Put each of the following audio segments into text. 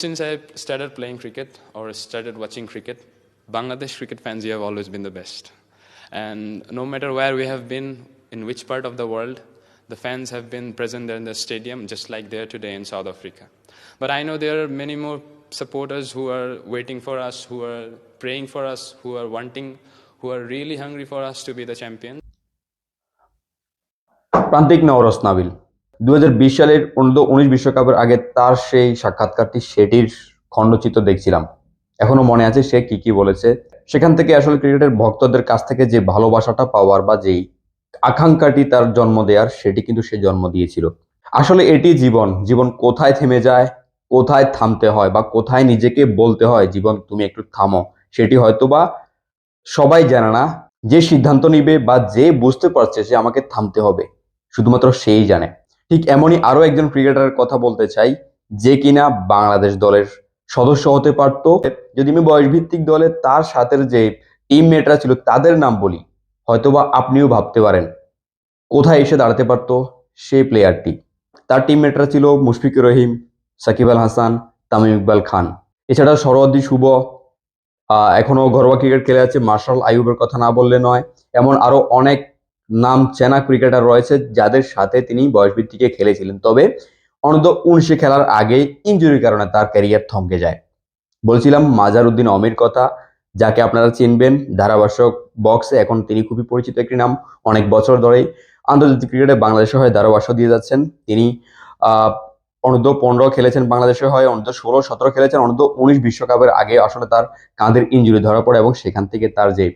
Since I started playing cricket or started watching cricket, Bangladesh cricket fans have always been the best. And no matter where we have been, in which part of the world, the fans have been present there in the stadium, just like they are today in South Africa. But I know there are many more supporters who are waiting for us, who are praying for us, who are wanting, who are really hungry for us to be the champions. Prantik Nauros Navil. দু হাজার বিশ সালের উনিশ বিশ্বকাপের আগে তার সেই সাক্ষাৎকারটি সেটির খণ্ডচিত্র দেখছিলাম। এখনও মনে আছে সে কি কি বলেছে। সেখান থেকে আসলে ক্রিকেটের ভক্তদের কাছ থেকে যে ভালোবাসাটা পাওয়ার বা যেই আকাঙ্ক্ষাটি তার জন্ম দেওয়ার সেটি কিন্তু সে জন্ম দিয়েছিল। আসলে এটি জীবন। জীবন কোথায় থেমে যায়, কোথায় থামতে হয় বা কোথায় নিজেকে বলতে হয়, জীবন তুমি একটু থামো, সেটি হয়তো বা সবাই জানে না। যে সিদ্ধান্ত নিবে বা যে বুঝতে পারছে যে আমাকে থামতে হবে, শুধুমাত্র সেই জানে। ঠিক এমনই আরও একজন ক্রিকেটারের কথা বলতে চাই যে কিনা বাংলাদেশ দলের সদস্য হতে পারত। যদি আমি বয়স ভিত্তিক দলে তার সাথে যে টিমমেটরা ছিল তাদের নাম বলি হয়তোবা আপনিও ভাবতে পারেন কোথায় এসে দাঁড়াতে পারতো সেই প্লেয়ারটি তার টিমমেটরা ছিল মুশফিকুর রহিম সাকিব আল হাসান তামিম ইকবাল খান। এছাড়া সরওয়ার্দী শুভ আহ, এখনও ঘরোয়া ক্রিকেট খেলে আছে মার্শাল আইয়ুবের কথা না বললে নয় এমন আরও অনেক নাম চেনা ক্রিকেটার রয়েছে যাদের সাথে তিনি বয়সভিত্তিকে খেলেছিলেন। তবে অনূর্ধ্ব উনিশে খেলার আগে ইঞ্জুরির কারণে তার ক্যারিয়ার থমকে যায়। বলছিলাম মাজার উদ্দিন অমির কথা, যাকে আপনারা চিনবেন, ধারাভাষ্যক বক্সে এখন তিনি খুবই পরিচিত একটি নাম। অনেক বছর ধরেই আন্তর্জাতিক ক্রিকেটে বাংলাদেশের হয়ে ধারাভাষ্য দিয়ে যাচ্ছেন। তিনি অনূর্ধ্ব পনেরো খেলেছেন বাংলাদেশের হয়ে অনূর্ধ্ব ষোলো, সতেরো খেলেছেন অনূর্ধ্ব উনিশ বিশ্বকাপের আগে আসলে তার কাঁধের ইঞ্জুরি ধরা পড়ে এবং সেখান থেকে তার যে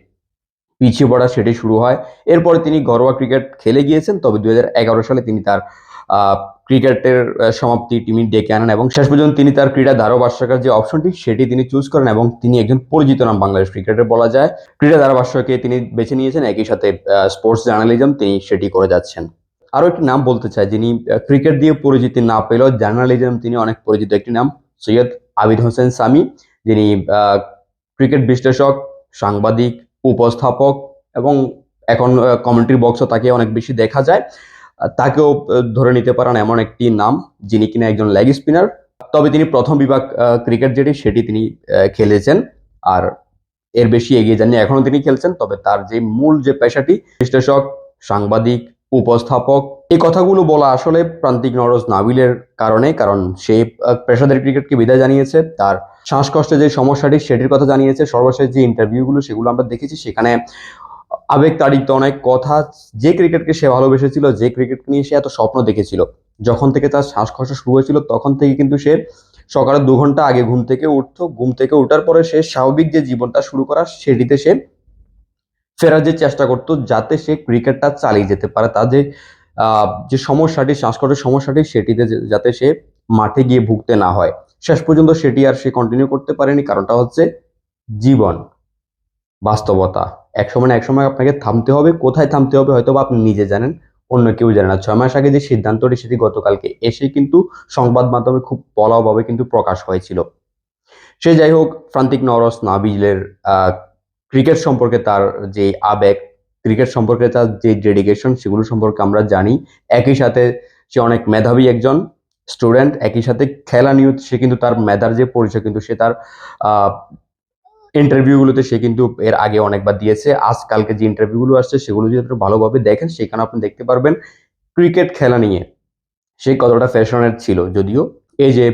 পিছিয়ে পড়া সেটি শুরু হয়। এরপরে তিনি ঘরোয়া ক্রিকেট খেলে গিয়েছেন, তবে দুই হাজার এগারো সালে তিনি তার ক্রিকেটের সমাপ্তি টিমি ডেকে আনেন এবং শেষ পর্যন্ত তিনি তার ক্রীড়া ধারাভাষ্যকার যে অপশনটি সেটি তিনি চুজ করেন এবং তিনি একজন পরিচিত নাম বাংলাদেশ ক্রিকেটের বলা যায়। ক্রীড়া ধারাভাষ্যকে তিনি বেছে নিয়েছেন, একই সাথে স্পোর্টস জার্নালিজম তিনি সেটি করে যাচ্ছেন। আরও একটি নাম বলতে চাই, যিনি ক্রিকেট দিয়ে পরিচিতি না পেলেও জার্নালিজম তিনি অনেক পরিচিত একটি নাম, সৈয়দ আবিদ হোসেন সামি। যিনি ক্রিকেট বিশ্লেষক, সাংবাদিক উপস্থাপক এবং এখন কমেন্ট্রি বক্সও তাকে অনেক বেশি দেখা যায়। তাকেও ধরে নিতে পারেন এমন একটি নাম যিনি কিনা একজন লেগ স্পিনার তবে তিনি প্রথম বিভাগ ক্রিকেট যেটি সেটি তিনি খেলেছেন। আর এর বেশি এগিয়ে যাননি। এখনও তিনি খেলছেন, তবে তার যে মূল যে পেশাটি, বিশ্লেষক, সাংবাদিক উপস্থাপক। এই কথাগুলো বলা আসলে প্রান্তিক নরজ নাবিলের কারণে, কারণ সে পেশাদারি ক্রিকেটকে বিদায় জানিয়েছে। তার শ্বাসকষ্টের যে সমস্যাটি, সেটির কথা জানিয়েছে। সর্বশেষ যে ইন্টারভিউগুলো সেগুলো আমরা দেখেছি। সেখানে আবেগ তাড়িত অনেক কথা, যে ক্রিকেটকে সে ভালোবেসেছিল, যে ক্রিকেট নিয়ে সে এত স্বপ্ন দেখেছিল। যখন থেকে তার শ্বাসকষ্ট শুরু হয়েছিল, তখন থেকে কিন্তু সে সকালে দু ঘণ্টা আগে ঘুম থেকে উঠতো। ঘুম থেকে ওঠার পরে সে স্বাভাবিক যে জীবনটা শুরু করা সেটিতে সে ফেরার যে চেষ্টা করতো যাতে সে ক্রিকেটটা চালিয়ে যেতে পারে তার যে যে সমস্যাটি শ্বাসকষ্টের সমস্যাটি সেটিতে যাতে সে মাঠে গিয়ে ভুগতে না হয়। শেষ পর্যন্ত সেটি আর সে কন্টিনিউ করতে পারেনি কারণটা হচ্ছে জীবন বাস্তবতা। এক সময় না এক সময় আপনাকে থামতে হবে কোথায় থামতে হবে হয়তো বা আপনি নিজে জানেন অন্য কেউ জানে না। ছয় মাস আগে যে সিদ্ধান্তটি সেটি গতকালকে এসে কিন্তু সংবাদ মাধ্যমে খুব পলাওভাবে কিন্তু প্রকাশ হয়েছিল। সে যাই হোক প্রান্তিক নরস নাবিলের আহ, ক্রিকেট সম্পর্কে তার যে আবেগ, ক্রিকেট সম্পর্কে তার যে ডেডিকেশন সেগুলো সম্পর্কে আমরা জানি। একই সাথে সে অনেক মেধাবী একজন স্টুডেন্ট একই সাথে খেলা নিয়ে সে কিন্তু তার মেধার যে পরিচয় কিন্তু সে তার ইন্টারভিউগুলোতে সে কিন্তু এর আগে অনেকবার দিয়েছে। আজকালকে যে ইন্টারভিউগুলো আসছে সেগুলো যদি একটু ভালোভাবে দেখেন, সেখানে আপনি দেখতে পারবেন ক্রিকেট খেলা নিয়ে সে কতটা ফ্যাশনের ছিল। যদিও এই যে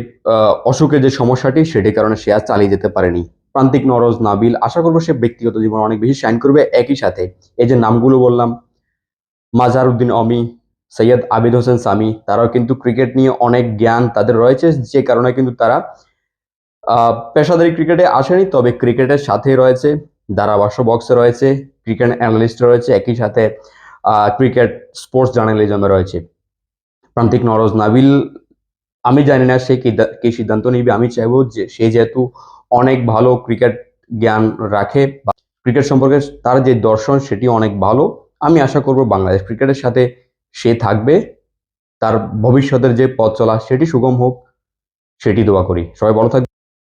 অসুখের যে সমস্যাটি, সেটির কারণে সে আর চালিয়ে যেতে পারেনি। প্রান্তিক নরজ নাবিল, আশা করব সে ব্যক্তিগত জীবনে অনেক বেশি শাইন করবে একই সাথে। এই যে নামগুলো বললাম, মাজারউদ্দিন অমি, সৈয়দ আবিদ হোসেন সামি, তারাও কিন্তু ক্রিকেট নিয়ে অনেক জ্ঞান তাদের রয়েছে, যে কারণে কিন্তু তারা পেশাদারি ক্রিকেটে আসেনি, তবে ক্রিকেটের সাথে রয়েছে, ধারাভাষ্য বক্সে রয়েছে ক্রিকেট অ্যানালিস্ট রয়েছে, একই সাথে ক্রিকেট স্পোর্টস জার্নালিজমে রয়েছে। প্রান্তিক নরজ নাবিল, আমি জানি না সে কি সিদ্ধান্ত নিবে, আমি চাইব যে সে যেহেতু অনেক ভালো ক্রিকেট জ্ঞান রাখে ক্রিকেট সম্পর্কে তার যে দর্শন সেটি অনেক ভালো। আমি আশা করব বাংলাদেশ ক্রিকেটের সাথে সে থাকবে। তার ভবিষ্যতের যে পথ চলা সেটি সুগম হোক, সেটি দোয়া করি। সবাই ভালো থাকবে